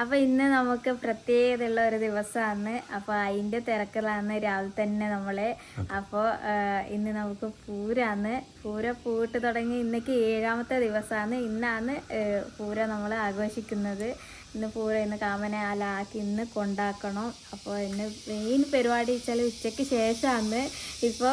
അപ്പൊ ഇന്ന് നമുക്ക് പ്രത്യേകതയുള്ള ഒരു ദിവസമാണ്. അപ്പൊ അതിന്റെ തിരക്കിലാണ് രാവിലെ തന്നെ നമ്മളെ. അപ്പോൾ ഇന്ന് നമുക്ക് പൂരാന്ന് പൂര പൂട്ട് തുടങ്ങി ഇന്നേക്ക് ഏഴാമത്തെ ദിവസമാണ്. ഇന്നാണ് പൂര നമ്മൾ ആഘോഷിക്കുന്നത്. ഇന്ന് പൂര ഇന്ന് കാമനെ ആലാക്കി ഇന്ന് കൊണ്ടാക്കണം. അപ്പോൾ ഇന്ന് മെയിൻ പരിപാടി വെച്ചാൽ ഉച്ചയ്ക്ക് ശേഷമാണ്. ഇപ്പോൾ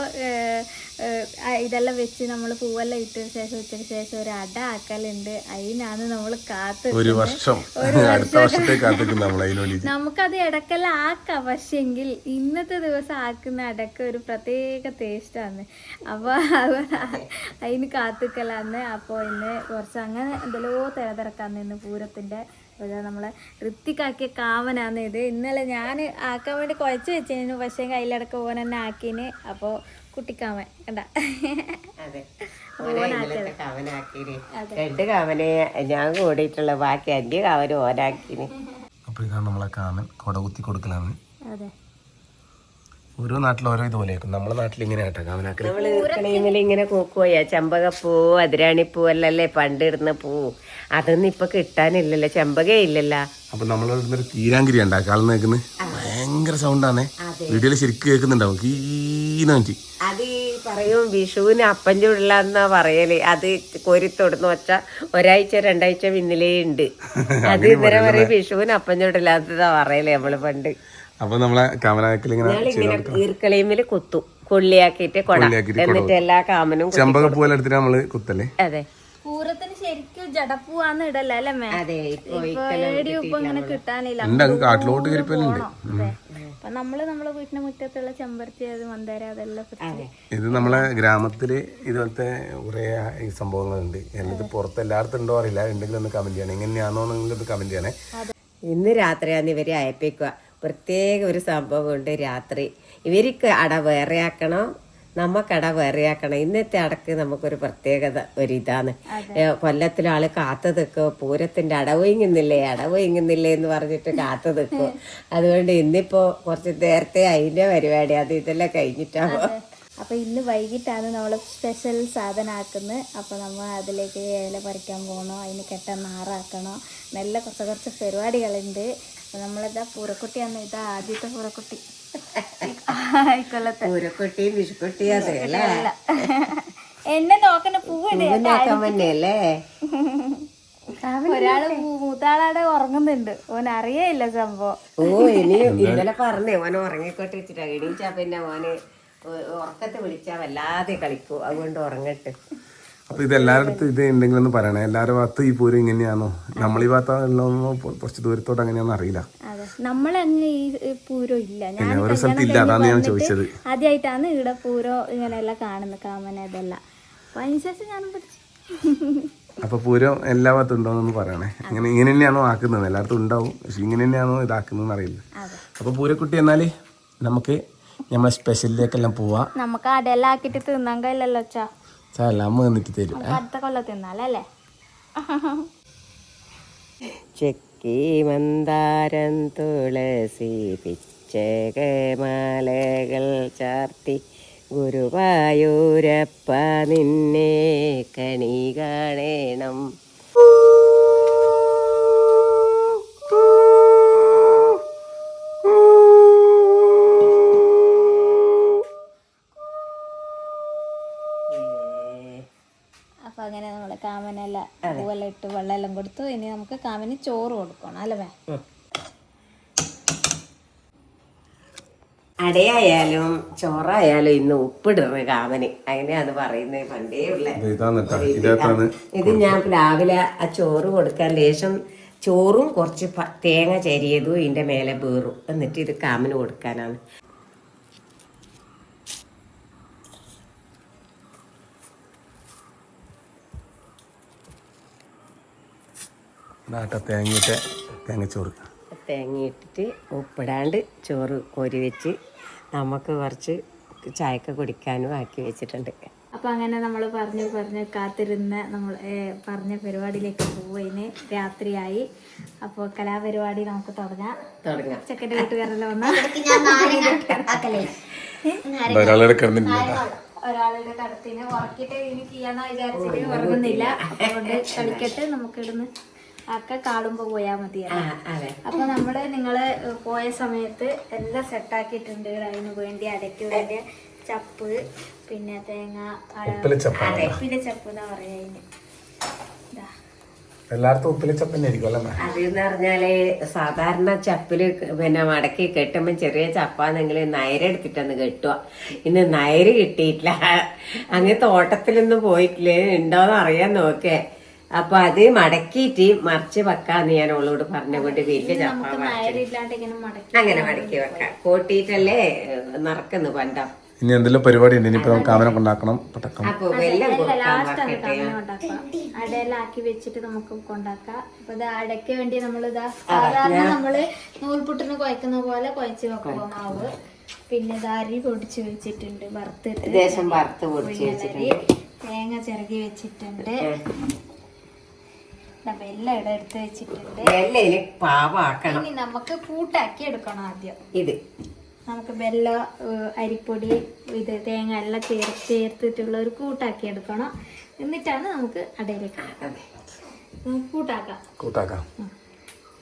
ഇതെല്ലാം വെച്ച് നമ്മൾ പൂവെല്ലാം ഇട്ടതിന് ശേഷം ഉച്ചയ്ക്ക് ശേഷം ഒരു അട ആക്കലുണ്ട്. അതിനാണ് നമ്മൾ കാത്ത് ഒരു വർഷം. നമുക്കത് ഇടക്കെല്ലാം ആക്കാം. പക്ഷെങ്കിൽ ഇന്നത്തെ ദിവസം ആക്കുന്ന അടക്ക ഒരു പ്രത്യേക ടേസ്റ്റാണ് അപ്പോൾ അതിന് കാത്തുക്കലാന്ന് അപ്പോൾ ഇന്ന് കുറച്ച് അങ്ങനെ എന്തെല്ലോ തിരതിരക്കാന്ന് ഇന്ന് പൂരത്തിന്റെ ഒരു നമ്മളെ ഋത്തിക്കാക്കിയ കാമനാണ് ഇത്. ഇന്നലെ ഞാൻ ആക്കാൻ വേണ്ടി കുഴച്ച് വെച്ചിരുന്നു. പക്ഷേ കയ്യിലടക്ക ഓൻ തന്നെ ആക്കിന്. അപ്പോൾ കുട്ടിക്കാമൻ കണ്ട? രണ്ട് കാവനെ ഞാൻ കൂടിയിട്ടുള്ള ബാക്കി അഞ്ച് കാമന് ഓനാക്കിന്. അപ്പോൾ ഇതാണ് നമ്മളെ കാമൻ കൊടകുത്തി കൊടുക്കലാണ്. അതെ. ഓരോ നാട്ടിൽ ഓരോ ഇതുപോലെ ആയിരിക്കും നമ്മളെ നാട്ടിൽ ഇങ്ങനെ നമ്മൾ ക്ലീമിൽ ഇങ്ങനെ കൂക്കുപോയാ ചെമ്പകപ്പൂ അതിരാണിപ്പൂ അല്ലല്ലേ പണ്ട് ഇടുന്ന പൂ. അതൊന്നും ഇപ്പൊ കിട്ടാനില്ലല്ലോ ചെമ്പകേ ഇല്ലല്ലോ. അപ്പൊ നമ്മൾ ഒരു തീരാങ്കിരി ഉണ്ടാക്കുക ആൾ നിൽക്കുന്നത് ഭയങ്കര സൗണ്ടാണേ വീഡിയോയിൽ ശരിക്കും കേൾക്കുന്നുണ്ടാവും. കീന്ന് പറ്റി അത് ഈ പറയും വിഷുവിന് അപ്പം ചുടില്ലാന്നാ പറയൽ. അത് കോരിത്തൊടുന്ന് വെച്ച ഒരാഴ്ച രണ്ടാഴ്ച പിന്നിലേ ഉണ്ട് അത് ഇന്നലെ പറയും വിഷുവിന് അപ്പന്റെ ചുടില്ലാത്തതാ പറയൽ നമ്മൾ പണ്ട്. അപ്പൊ നമ്മളെ കാമനാക്കൽ ഇങ്ങനെ കൊള്ളിയാക്കിട്ട് ഈർക്കളീമിൽ കുത്തും. കൊള്ളിയാക്കിയിട്ട് കൊട. എന്നിട്ട് എല്ലാ കാമനും ചെമ്പകപ്പൂവെല്ലാം എടുത്തിട്ട് നമ്മൾ കുത്തല്ലേ? അതെ. പൂരത്തിന് ശരിക്കും ജടപ്പൂവാന്ന് ഇടല്ല അല്ലേ അതെ ഇപ്പൊ ഇപ്പൊ ഇപ്പൊ ഇങ്ങനെ കിട്ടാനില്ല. കാട്ടിലോട്ട് കയറിപ്പോലുണ്ട് അതെ. അപ്പൊ നമ്മൾ നമ്മളെ വീട്ടിന്റെ മുറ്റത്തുള്ള ചെമ്പരത്തി അത് മന്ദാര അതെല്ലാം പിടിച്ച് ഇത് നമ്മളെ ഗ്രാമത്തിൽ ഇതുപോലത്തെ കുറെ ഈ സംഭവങ്ങളുണ്ട്. എന്നിട്ട് പുറത്ത് എല്ലായിടത്തും ഉണ്ടോ അറിയില്ല. ഉണ്ടെങ്കിൽ ഒന്ന് കമന്റ് ചെയ്യണം. എങ്ങനെയാണോ നിങ്ങൾ കമന്റ് ചെയ്യണേ. ഇന്ന് രാത്രിയാണ് ഇവരെ അയപ്പിക്കുക. പ്രത്യേക ഒരു സംഭവമുണ്ട് രാത്രി. ഇവർക്ക് അട വേറെ ആക്കണം വേറെയാക്കണം. വേറെ ആക്കണം ഇന്നത്തെ അടക്ക് നമുക്കൊരു പ്രത്യേകത ഒരിതാണ്. കൊല്ലത്തിലെ ആൾ കാത്തു നിൽക്കും. പൂരത്തിന്റെ അടവ് ഇങ്ങുന്നില്ലേ എന്ന് പറഞ്ഞിട്ട് കാത്തു നിൽക്കും. അതുകൊണ്ട് ഇന്നിപ്പോ കുറച്ച് നേരത്തെ അതിന്റെ പരിപാടി അത് ഇതെല്ലാം കഴിഞ്ഞിട്ടാവോ അപ്പൊ ഇന്ന് വൈകിട്ടാണ് നമ്മൾ സ്പെഷ്യൽ സാധനം ആക്കുന്നത് അപ്പൊ നമ്മൾ അതിലേക്ക് ഇല പറിക്കാൻ പോകണോ അതിന് കെട്ട നാറാക്കണോ. നല്ല കുറച്ച് കുറച്ച് പരിപാടികളുണ്ട്. അപ്പൊ നമ്മളിതാ പൂരക്കുട്ടിയാണ്? ഇതാ ആദ്യത്തെ പൂരക്കുട്ടി. ആയിക്കൊള്ളത്തെ പൂരക്കുട്ടി വിഷുക്കുട്ടി അതെ അല്ലേ. എന്നെ നോക്കണ തന്നെയല്ലേ ഒരാൾ മൂത്താളാടെ ഉറങ്ങുന്നുണ്ട്. ഓൻ അറിയേയില്ല സംഭവം. ഓ ഇനി ഇന്നലെ പറഞ്ഞേ ഓൻ ഉറങ്ങിക്കോട്ടെ വെച്ചിട്ടാ. എണീച്ചാ പിന്നെ ഓന് ഉറക്കത്തെ വിളിച്ചാ വല്ലാതെ കളിക്കൂ. അതുകൊണ്ട് ഉറങ്ങട്ടെ. അപ്പൊ ഇത് എല്ലാവരുടെ ഇത് ഉണ്ടെങ്കിൽ ഒന്ന് പറയണേ. എല്ലാവരുടെ ഭാഗത്ത് ഈ പൂരം ഇങ്ങനെയാണോ നമ്മൾ ഈ ഭാഗത്താണല്ലോ കുറച്ച് ദൂരത്തോട്ട് അങ്ങനെയാണെന്ന് അറിയില്ല. നമ്മളങ്ങ് ഈ ഈ പൂരം ഇല്ല. ഞാൻ ഓരോ സ്ഥലത്ത് ഇല്ല അതാണ് ഞാൻ ചോദിച്ചത്. ആദ്യമായിട്ടാണ് ഇവിടെ പൂരം ഇങ്ങനെയെല്ലാം കാണുന്നത് കാമന ഇതെല്ലാം. അപ്പൊ അതിനുശേഷം ഞാൻ അപ്പൊ പൂരം എല്ലാ ഭാഗത്തും ഉണ്ടോന്നൊന്ന് പറയണേ. അങ്ങനെ ഇങ്ങനെ തന്നെയാണോ ആക്കുന്നത്. എല്ലായിടത്തും ഉണ്ടാവും. പക്ഷെ ഇങ്ങനെ തന്നെയാണോ ഇതാക്കുന്നതെന്ന് അറിയില്ല. അപ്പൊ പൂരക്കുട്ടി എന്നാൽ നമുക്ക് നമ്മളെ സ്പെഷ്യലിലേക്കെല്ലാം പോവാ. നമുക്ക് അടയെല്ലാം ആക്കിട്ട് തിന്നാൻ കഴിയില്ലല്ലോ അമ്മ വന്നിട്ട് തരും. അടുത്ത കൊല്ലം തിന്നാലല്ലേ ചെക്കി മന്ദാരം തുളസി പിച്ചകമാലകൾ ചാർത്തി ഗുരുവായൂരപ്പ നിന്നെ കണി കാണേണം. പൂവെല്ലാം ഇട്ട് വെള്ളമെല്ലാം കൊടുത്തു. ഇനി നമുക്ക് കാവിന് ചോറ് കൊടുക്കണം. അല്ലേ അടയായാലും ചോറായാലും ഇന്ന് ഉപ്പിടണ കാമന് അങ്ങനെയാണ് പറയുന്നത് പണ്ടേ ഉള്ള. ഇത് ഞാൻ രാവിലെ ആ ചോറ് കൊടുക്കാൻ ലേശം ചോറും കുറച്ച് തേങ്ങ ചരിയതും ഇതിന്റെ മേലെ വേറും. എന്നിട്ട് ഇത് കാമന് കൊടുക്കാനാണ്. നാട്ട തേങ്ങയിട്ട് തേങ്ങച്ചോറ്. തേങ്ങ ഇട്ടിട്ട് ഉപ്പിടാണ്ട് ചോറ് കോരി വെച്ച് നമുക്ക് കുറച്ച് ചായക്ക കുടിക്കാനും ആക്കി വെച്ചിട്ടുണ്ട്. അപ്പൊ അങ്ങനെ നമ്മൾ പറഞ്ഞു പറഞ്ഞ് കാത്തിരുന്ന നമ്മൾ പറഞ്ഞ പരിപാടിയിലേക്ക് പോവുകയിന് രാത്രിയായി. അപ്പോൾ കലാപരിപാടി നമുക്ക് തുടങ്ങാം. തുടങ്ങാം. ചെക്കന്റെ വീട്ടുകാരെല്ലാം വന്നാൽ ഒരാളുടെ കടത്തിന് ഉറക്കിട്ട് ഇനി ചെയ്യാന്ന് വിചാരിച്ചിട്ട് ഉറങ്ങുന്നില്ല. അതുകൊണ്ട് കളിക്കട്ട് നമുക്ക് ഇടുന്ന് അക്ക കാണുമ്പോ പോയാ മതി അപ്പൊ നമ്മൾ നിങ്ങൾ പോയ സമയത്ത് എല്ലാം സെറ്റാക്കിയിട്ടുണ്ട് അതിന് വേണ്ടി അടയ്ക്ക് വേണ്ടി ചപ്പ് പിന്നെ തേങ്ങ ഉപ്പിലെ ചപ്പ്. എന്നാ പറയാ അതിന്. ഇതാ. എല്ലായിടത്തും ഉപ്പിലെ അല്ലേ അതെന്ന് പറഞ്ഞാൽ സാധാരണ ചപ്പിൽ പിന്നെ മടക്കി കെട്ടുമ്പോ ചെറിയ ചപ്പാന്നെങ്കിൽ നയരെടുത്തിട്ടൊന്ന് കെട്ടുക ഇന്ന് നയര് കിട്ടിയിട്ടില്ല. അങ്ങ് തോട്ടത്തിലൊന്നും പോയിട്ടില്ലേ? ഉണ്ടോന്ന് അറിയാൻ നോക്കേ. അപ്പൊ അത് മടക്കിയിട്ട് മറിച്ച് വെക്കാന്ന് ഞാൻ ഓളോട് പറഞ്ഞുകൊണ്ട് വലിയ ചപ്പ നമുക്ക് മറിച്ച് നയറില്ലാണ്ട് ഇങ്ങനെ മടക്കി അങ്ങനെ മടക്കി വെക്കാം. കൂട്ടിയിട്ടല്ലേ നടക്കുന്നു പണ്ടം. ഇനി എന്തെല്ലാം പരിപാടി ഉണ്ട് ഇനിയിപ്പോ നമുക്ക് അവനെ കൊണ്ടാക്കണം പടക്കം. അടയിലാക്കി വെച്ചിട്ട് നമുക്ക് കൊണ്ടാക്കാം. അപ്പൊ ഇത് അടയ്ക്ക് വേണ്ടി നമ്മൾ ഇതാ സാധാരണ നമ്മൾ നൂൽപുട്ടിന് കുഴക്കുന്ന പോലെ കുഴച്ച് വെക്കുക മാവ്. പിന്നെ ഇത് അരി പൊടിച്ച് വെച്ചിട്ടുണ്ട് വറുത്തിട്ട്. ദേശം വറുത്ത് പൊടിച്ച് അരി തേങ്ങ ചിരകി വെച്ചിട്ടുണ്ട്. വെല്ലം ഇവിടെ എടുത്ത് വെച്ചിട്ടുണ്ട്. വെല്ലയിൽ പാവാക്കണം. ഇനി നമുക്ക് കൂട്ടാക്കി എടുക്കണം ആദ്യം. ഇത്. നമുക്ക് വെല്ല അരിപ്പൊടി ഇത് തേങ്ങ എല്ലാം ചേർത്ത് ചേർത്തിട്ടുള്ള ഒരു കൂട്ടാക്കി എടുക്കണം. എന്നിട്ടാണ് നമുക്ക് അടയിലേക്ക് നമുക്ക് കൂട്ടാക്കാം. കൂട്ടാക്കാം.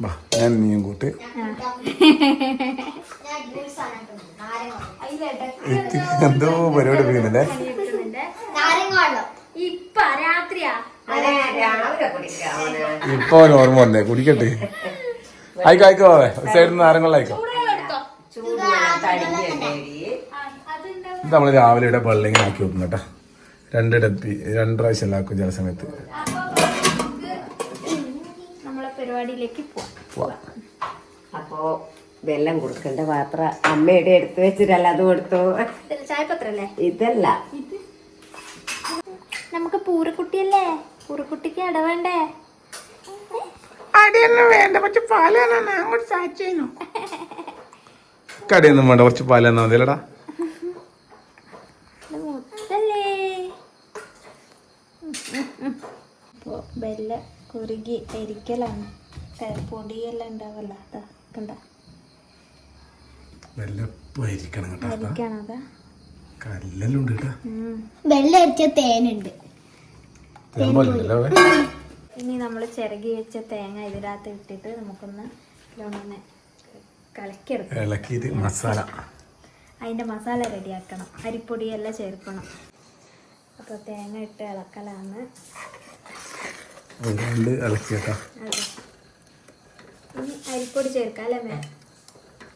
വാ ഞാൻ നീയും കൂട്ട്. എന്തോ പരിപാടി ഇപ്പൊ രാത്രിയാ? ഇപ്പൊ ഓർമ്മ വന്നേ കുടിക്കട്ടെ. ആയിക്കോ ആയിക്കോ സൈഡിൽ നിന്ന് അതുണ്ടാവും ഇത് നമ്മൾ രാവിലെ ഇവിടെ വെള്ളിങ്ങനെ ആക്കി വെക്കും കേട്ടോ. രണ്ടിടത്തി രണ്ടു പ്രാവശ്യം എല്ലാവർക്കും ചില സമയത്ത്. പരിപാടിയിലേക്ക് പോവാം. അപ്പോ വെള്ളം കൊടുക്കണ്ട പാത്ര അമ്മയുടെ എടുത്തു വെച്ചിട്ടല്ല അത് കൊടുത്തു ചായപത്രല്ലേ ഇതല്ല. പൂരക്കുട്ടിയല്ലേ പൂരക്കുട്ടിക്ക് ഇടവേണ്ടേ അടിയൊന്നും വേണ്ട. കുറച്ച് പാൽ തന്നെ അങ്ങോട്ട് സാധിച്ചു കടിയൊന്നും വേണ്ട. കുറച്ച് പാൽ തന്നാ മതിയല്ലടാ അപ്പോ ബെല്ല കുറുകി എരിക്കലാണ്. പൊടിയെല്ലാം ഉണ്ടാവല്ല. അതാ കണ്ട? വെല്ലപ്പായിരിക്കണം കേട്ടോ എരിക്കണതാ കല്ലെല്ലാം ഉണ്ട് കേട്ടോ. വെള്ളരിച്ച തേനുണ്ട്. തേമ്പോലല്ലോ ഇനി നമ്മൾ ചിരകി വെച്ച തേങ്ങ ഇതിനകത്ത് ഇട്ടിട്ട് നമുക്കൊന്ന് ഇതൊന്ന് കലക്കിയെടുക്കാം. മസാല. അതിന്റെ മസാല റെഡിയാക്കണം. അരിപ്പൊടിയെല്ലാം ചേർക്കണം. അപ്പോൾ തേങ്ങ ഇട്ട് ഇളക്കലാണ്. ഇനി അരിപ്പൊടി ചേർക്കാം അല്ലേ മേ?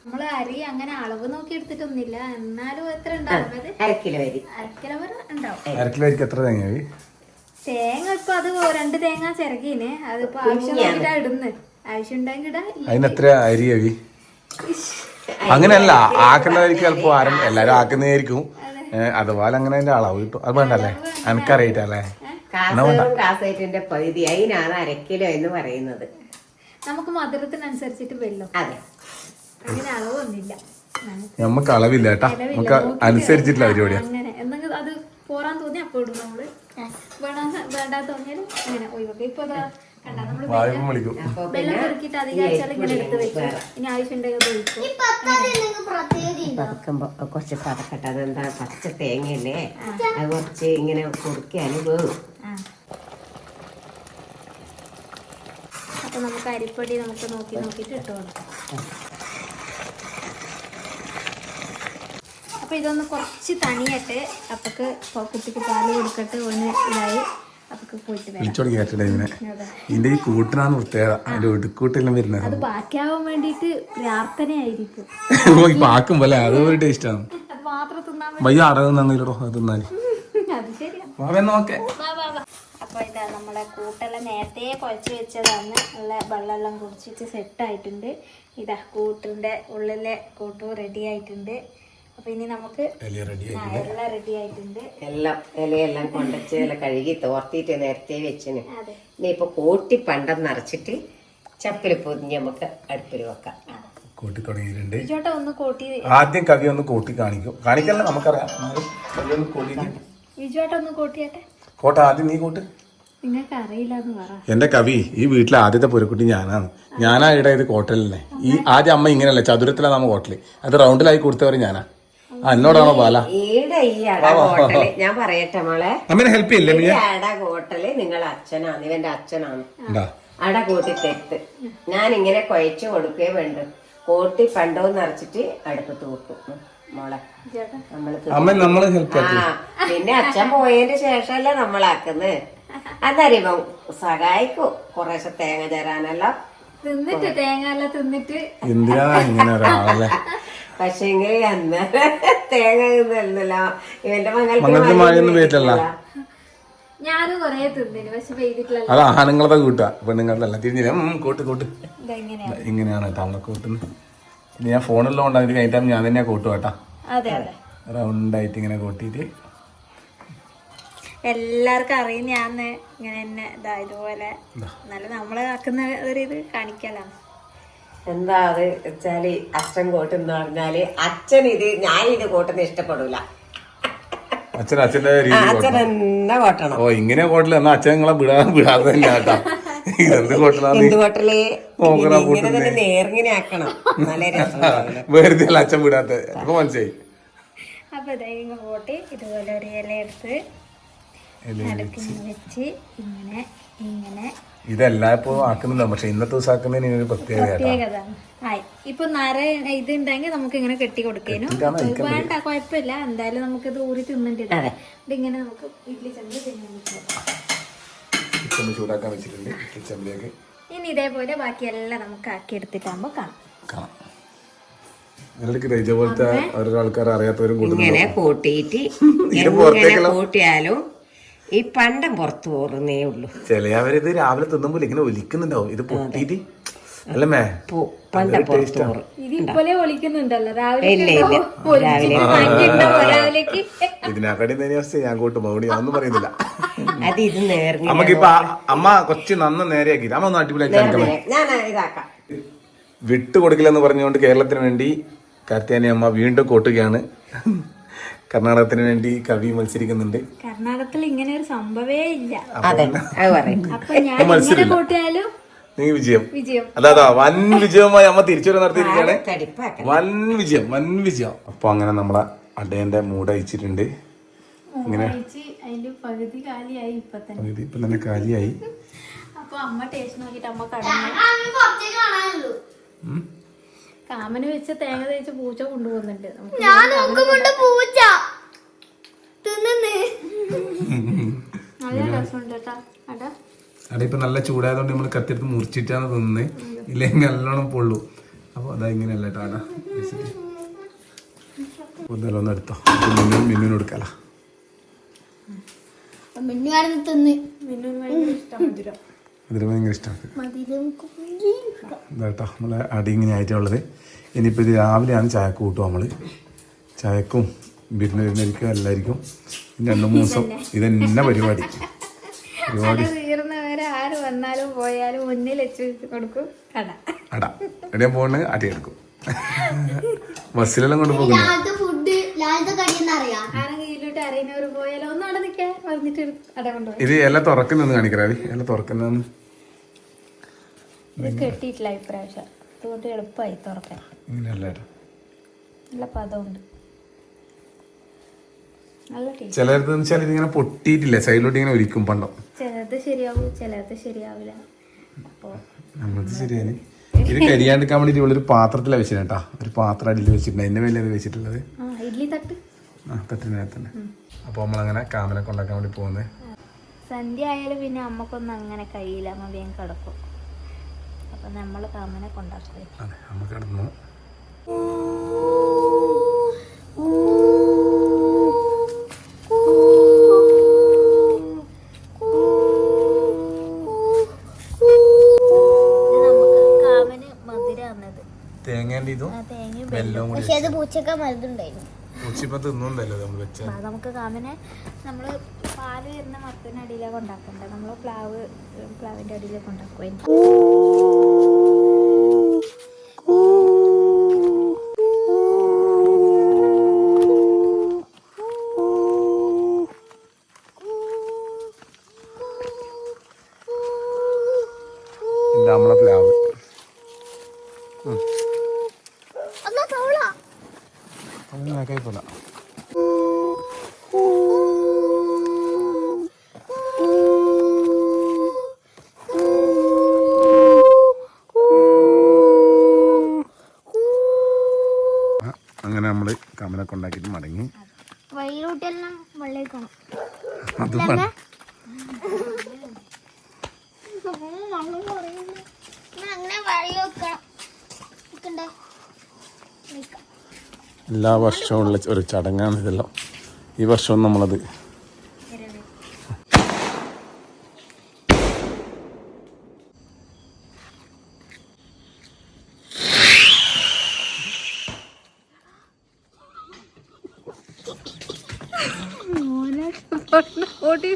നമ്മൾ അരി അങ്ങനെ അളവ് നോക്കി എടുത്തിട്ടൊന്നുമില്ല. എന്നാലും എത്ര ഉണ്ടാവും അരക്കിലോ അര കിലോ അരി. അരക്കിലോ ഉണ്ടാവും. അരക്കിലേക്ക് എത്ര തേങ്ങയായി? തേങ്ങ ഇപ്പൊ അത് രണ്ട് തേങ്ങ ചിരകീന്. അതിപ്പോ ആവശ്യം ഇടുന്നു. ആവശ്യം ഉണ്ടെങ്കിൽ ഇടാ. ഇല്ല. അതിന് എത്ര അരിയായി അങ്ങനെയല്ല ആക്കണ്ടായിരിക്കും ചിലപ്പോ ആരും എല്ലാരും ആക്കുന്നതായിരിക്കും. അതുപോലെ അങ്ങനെ അതിന്റെ അളവ് കിട്ടും. അത് വേണ്ടല്ലേ? എനിക്കറിയിട്ടല്ലേ? കാസറും കാസേറ്റിന്റെ പകുതി. അതിനാണ് അര കിലോ എന്ന് പറയുന്നത്. നമുക്ക് മധുരത്തിനനുസരിച്ചിട്ട് വെള്ളം. അതെ. അങ്ങനെ അളവൊന്നുമില്ല. നമുക്ക് അളവില്ല കേട്ടാ. നമുക്ക് അനുസരിച്ചിട്ടില്ല പരിപാടിയാ. അത് പോറാൻ തോന്നി അപ്പോൾ ഇടും നമ്മൾ. വേണമെന്ന് വേണ്ടാ തോന്നിയാലും അങ്ങനെ ഒഴിവാക്കും. ഇപ്പൊ ദാ കണ്ട നമ്മൾ വായുവും വിളിക്കും. അപ്പൊ വെള്ളം കുറുക്കിയിട്ട് അധികം അയച്ചാൽ ഇങ്ങനെ എടുത്ത് വെക്കും. ഇനി ഒഴിക്കും. പതക്കുമ്പോ കുറച്ച് പതക്കട്ടെ. അതെന്താ പച്ച തേങ്ങയല്ലേ? അത് കുറച്ച് ഇങ്ങനെ കുറുക്കിയാലും വേവും ആ. അപ്പൊ നമുക്ക് അരിപ്പൊടി നമുക്ക് നോക്കി നോക്കിട്ട് ഇട്ട് കൊടുക്കാം. അപ്പൊ ഇതൊന്ന് കുറച്ച് തണിയട്ടെ. അപ്പൊക്ക് കുട്ടിക്ക് പാൽ കൊടുക്കട്ടെ ഒന്ന് ഇതായി. ഇതിന്റെ ഈ കൂട്ടിനാന്ന് പ്രത്യേകത. അതിന്റെ ഒടുക്കൂട്ടെല്ലാം വരുന്നത്. അത് ബാക്കിയാവാൻ വേണ്ടിട്ട് പ്രാർത്ഥനയായിരിക്കും. ആക്കും പോലെ അത് ഒരു ടേസ്റ്റ് ആണ്. അത് വയ്യ. അപ്പൊ ഇതാ നമ്മളെ കൂട്ടെല്ലാം നേരത്തെ കുഴച്ച് വെച്ചതാണ്. നല്ല വെള്ളമെല്ലാം കുടിച്ചിട്ട് സെറ്റ് ആയിട്ടുണ്ട്. ഇതാ കൂട്ടിന്റെ ഉള്ളിലെ കൂട്ടും റെഡി ആയിട്ടുണ്ട്. അപ്പൊ ഇനി നമുക്ക് എല്ലാം റെഡി ആയിട്ടുണ്ട്. എല്ലാം ഇലയെല്ലാം കൊണ്ടച്ച് എല്ലാം കഴുകി തോർത്തിട്ട് നേരത്തെ വെച്ചിന്. ഇനി ഇപ്പൊ കൂട്ടി പണ്ടം നിറച്ചിട്ട് ചപ്പിൽ പൊതിഞ്ഞ് നമുക്ക് അടുപ്പിൽ വെക്കാം. കൂട്ടി തുടങ്ങിയിട്ടുണ്ട്. ചേട്ടാ ഒന്ന് കോട്ടി ആദ്യം കവി ഒന്ന് കൂട്ടി കാണിക്കും. കാണിക്കല്ല നമുക്കറിയാം. കവി ഒന്ന് കൂട്ടിയിട്ട് വിജുവേട്ട ഒന്ന് കോട്ടിയാട്ടെ? കോട്ട ആദ്യം നീ കൂട്ട്. നിങ്ങൾക്ക് അറിയില്ലന്ന് പറ. എന്റെ കവി ഈ വീട്ടിലെ ആദ്യത്തെ പൊരുക്കുട്ടി ഞാനാണ്. ഞാനാ ഇവിടെ ഇത് കോട്ടലിനെ. ഈ ആദ്യം അമ്മ ഇങ്ങനെയല്ല ചതുരത്തിലാണ് നമ്മ കോട്ടൽ. അത് റൗണ്ടിലായി കൊടുത്തവർ ഞാനാ. ആ എന്നോടാണോ ബാല ഈടെ ഈ അട ഹോട്ടൽ ഞാൻ പറയട്ടെ മോളെ? അമ്മേനെ ഹെൽപ്പ് ചെയ്യില്ലേ ഈ അട ഹോട്ടൽ നിങ്ങളെ അച്ഛനാണ് ഇവന്റെ അച്ഛനാണ്. അട കൂട്ടി തെത്ത്. ഞാൻ ഇങ്ങനെ കുഴച്ച് കൊടുക്കേ വേണ്ട. കൂട്ടി പണ്ടോ നിറച്ചിട്ട് അടുപ്പത്ത് കൂട്ടും മോളെ. നമ്മൾ ഹെൽപ്പ് ആ പിന്നെ അച്ഛൻ പോയതിന്റെ ശേഷമല്ലേ നമ്മളാക്കുന്നത് അതറിയുമ്പോ സഹായിക്കും. കുറേശ്ശെ തേങ്ങ തരാനല്ല തിന്നിട്ട് തേങ്ങ എല്ലാം തിന്നിട്ട് എന്തിനാ ഇങ്ങനെ ഒരാളല്ലേ? പക്ഷെങ്കിൽ അന്നേരം തേങ്ങ തിന്നല്ലോ ഇവന്റെ മകൾക്ക് മകൾക്ക് മഴയൊന്നും പെയ്തിട്ടില്ല. ഞാനും കൊറേ തിന്നിന് പക്ഷെ പെയ്തിട്ടില്ല അത് ആണുങ്ങളതെ കൂട്ടാ. പെണ്ണുങ്ങളതല്ല. തിരിഞ്ഞില്ല? ഉം, കൂട്ട് കൂട്ട്. ഇതെങ്ങനെയാ? ഇങ്ങനെയാണ് കേട്ടോ നമ്മളെ കൂട്ടുന്നത് ഇനി ഞാൻ ഫോണിലുകൊണ്ട് കഴിഞ്ഞ കഴിഞ്ഞിട്ട് ഞാൻ തന്നെയാ കൂട്ടു കേട്ടാ. അതെ അതെ. റൗണ്ടായിട്ട് ഇങ്ങനെ കൂട്ടിയിട്ട്. എല്ലാവർക്കും അറിയും ഞാൻ ഇങ്ങനെ തന്നെ ഇതാ ഇതുപോലെ നല്ല നമ്മൾ ആക്കുന്ന ഒരു ഇത് കാണിക്കലാണ്. എന്താ അത് വെച്ചാൽ അച്ഛൻ കോട്ടെന്ന് പറഞ്ഞാൽ അച്ഛൻ ഇത് ഞാൻ ഇത് കോട്ടെന്ന് ഇഷ്ടപ്പെടൂല. അച്ഛൻ അച്ഛന്റെ അച്ഛൻ എന്നാ കൂട്ടണം. ഓ ഇങ്ങനെ കോട്ടില്ല എന്നാ അച്ഛൻ നിങ്ങളെ വിടാ വിടാതെ തന്നെ കേട്ടാ എന്ത് നേർങ്ങനെ ആക്കണം. നല്ല രസം വെറുതെ അല്ല അച്ഛൻ വിടാത്ത. അപ്പൊ മനസ്സിലായി. അപ്പൊ ഇതേങ്ങ പോട്ടി. ഇതുപോലെ ഒരു ഇല എടുത്ത് വെച്ച് ഇങ്ങനെ ഇങ്ങനെ ഇതെല്ലായ്പ്പോഴും ആക്കുന്നില്ല പക്ഷെ ഇന്നത്തെ ദിവസം ആക്കുന്നതിന് ഇനി പ്രത്യേകത കേട്ടാ. പ്രത്യേകത. ആയി. ഇപ്പൊ നര ഇതുണ്ടെങ്കിൽ നമുക്ക് ഇങ്ങനെ കെട്ടി കൊടുക്കാനും. വേണ്ട കുഴപ്പമില്ല. എന്തായാലും നമുക്ക് ഇത് ഊരി തിന്നിട്ടുണ്ട് ഇതിങ്ങനെ നമുക്ക് ഇഡ്ലി ചെമ്പ് തിന്നാൻ ചൂടാക്കാൻ വെച്ചിട്ടുണ്ട്. ഇനി ഇതേപോലെ ബാക്കിയെല്ലാം നമുക്ക് ആക്കി എടുത്തിട്ടാകുമ്പോ കാണാം. ഇതേപോലത്തെ ഓരോ ആൾക്കാർ അറിയാത്തവരും ഇങ്ങനെ കൂട്ടിയിട്ട് കൂട്ടിയാലും ഈ പണ്ടം പുറത്തു പോറുന്നേ ഉള്ളൂ. ചിലവരിത് രാവിലെ തിന്നുമ്പോൾ ഇങ്ങനെ ഒലിക്കുന്നുണ്ടാവും. ഇത് പൊട്ടിയിട്ട് അല്ലമ്മേ പോ- പണ്ടം പുറത്തു പോറും ഇതിപ്പോലെ രാവിലെ ഇല്ല ഇല്ല. രാവിലെ രാവിലേക്ക് ഇതിനെക്കാട്ടി തന്നെ അവസ്ഥ ഞാൻ കൂട്ടും മൗണി ഒന്നും പറയുന്നില്ല. അത് ഇത് നമുക്കിപ്പൊ അമ്മ കൊച്ചു നന്ന നേരെയാക്കി അമ്മ ഒന്ന് അടിപൊളിയാക്കി വിട്ടുകൊടുക്കില്ലെന്ന് ഞാൻ ഇതാക്കാം. വിട്ടു കൊടുക്കില്ലെന്ന് പറഞ്ഞുകൊണ്ട് കേരളത്തിന് വേണ്ടി കാർത്തിയാനി അമ്മ വീണ്ടും കൂട്ടുകയാണ്. കർണാടകത്തിന് വേണ്ടി കവി മത്സരിക്കുന്നുണ്ട്. കർണാടകത്തിൽ ഇങ്ങനെ ഒരു സംഭവേ ഇല്ല. അതെ അത് പറയും. അപ്പൊ ഞാൻ ഇങ്ങനെ കൂട്ടിയാലും നീ വിജയം. വിജയം. അതാ അതാ വൻ വിജയമായി അമ്മ തിരിച്ചു നടത്തിയിരിക്കുകയാണ്. വൻ വിജയം വൻ വിജയം. അപ്പൊ അങ്ങനെ നമ്മളെ അടയന്റെ മൂട് അയച്ചിട്ടുണ്ട് ഇങ്ങനെ പകുതി കാലിയായി ഇപ്പൊ തന്നെ. ഇത് ഇപ്പൊ തന്നെ കാലിയായി. അപ്പൊ അമ്മ ടേസ്റ്റ് നോക്കിട്ട് അമ്മ കടന്നു. കാമന് വെച്ച തേങ്ങ തേച്ച് പൂച്ച കൊണ്ടുപോകുന്നുണ്ട്. ഞാൻ നോക്കുമ്പോണ്ട് പൂച്ച. നല്ല രസമുണ്ട് കേട്ടാ. അടാ. അവിടെ ഇപ്പൊ നല്ല ചൂടായതുകൊണ്ട് നമ്മൾ കത്തിയെടുത്ത് മുറിച്ചിട്ടാണ് തിന്നുന്നത് ഇല്ലെങ്കിൽ നല്ലോണം പൊള്ളു. അപ്പൊ അതാ ഇങ്ങനെയല്ല ഒന്ന് എടുത്തോ. മിന്നു കൊടുക്കാല. മിന്നു തിന്ന്. ഇഷ്ടം മധുരം. അതിന് ഭയങ്കര ഇഷ്ടമാണ് കേട്ടോ ഇതാട്ടോ നമ്മളെ അടി ഇങ്ങനെ ആയിട്ടുള്ളത് ഇനിയിപ്പോൾ ഇത് രാവിലെയാണ് ചായക്ക് കൂട്ടുക നമ്മൾ ചായക്കും വിരുന്ന് വരുന്നവർക്കും എല്ലാവർക്കും രണ്ട് മൂന്ന് ദിവസം ഇതെന്നെ പരിപാടി. പരിപാടി. ആര് വന്നാലും പോയാലും മുന്നിൽ വെച്ച് കൊടുക്കും. കട അട. എവിടെയാ അടിയെടുക്കും ബസ്സിലെല്ലാം കൊണ്ടുപോകുന്നു ഇത് ഇല തുറക്കുന്നെന്ന് കാണിക്കറാവി ഇല തുറക്കുന്നതെന്ന് ഇത് കെട്ടിയിട്ടില്ല ഇപ്രാവശ്യം. അതുകൊണ്ട് എളുപ്പമായി തുറക്കാൻ. ഇങ്ങനെയല്ല. കേട്ടോ നല്ല പദമുണ്ട് നല്ല ടേസ്റ്റ്. ചിലർക്ക് വെച്ചാൽ ഇതിങ്ങനെ പൊട്ടിയിട്ടില്ല? സൈഡിലോട്ട് ഇങ്ങനെ ഒരിക്കും പണ്ടോ. ചിലത് ശരിയാവും ചിലത് ശരിയാവില്ല. അപ്പോൾ നമ്മളത് ശരിയാണ്. ഇത് കരിയാണ്ടിക്കാൻ ഒരു പാത്രത്തിലാണ് വെച്ചിട്ട് ഒരു പാത്രം അടിയിൽ വെച്ചിട്ടുണ്ട്. എന്നെ മേലെ അത് വെച്ചിട്ടുള്ളത്. ഇഡ്ലി തട്ട്. ആ തട്ടിനകത്ത് അപ്പോൾ നമ്മളങ്ങനെ കാമനെ കൊണ്ടാക്കാൻ വേണ്ടി പോകുന്നത് സന്ധ്യ ആയാലും പിന്നെ അമ്മക്കൊന്നും അങ്ങനെ കഴിയില്ല. അമ്മ വേഗം കിടക്കും. അപ്പം നമ്മൾ കാമനെ കൊണ്ടാക്കുക അതെ അമ്മ കിടന്നു. വെല്ലവും കൂടി പക്ഷെ അത് പൂച്ചക്ക മരുന്നുണ്ടായിരുന്നു ഉച്ചിപ്പം തിന്നുന്നല്ലോ നമ്മൾ വെച്ച നമുക്ക് കാമനെ നമ്മൾ പാൽ വരുന്ന മത്തനടിയിലേക്ക് ഉണ്ടാക്കണ്ട നമ്മൾ പ്ലാവ് പ്ലാവിന്റെ അടിയിലേക്ക് ഉണ്ടാക്കും നമ്മളെ പ്ലാവ്. അങ്ങനെ കേൾക്കില്ല അങ്ങനെ നമ്മൾ കമലൊക്കെ ഉണ്ടാക്കിട്ട് മടങ്ങി. വൈകിട്ടെല്ലാം വെള്ളം അങ്ങനെ വഴി വെക്കണം നിൽക്കണ്ടേ നിൽക്കാം എല്ലാ വർഷവും ഉള്ള ഒരു ചടങ്ങാണ് ഇതെല്ലാം. ഈ വർഷവും നമ്മളത്. ഓടി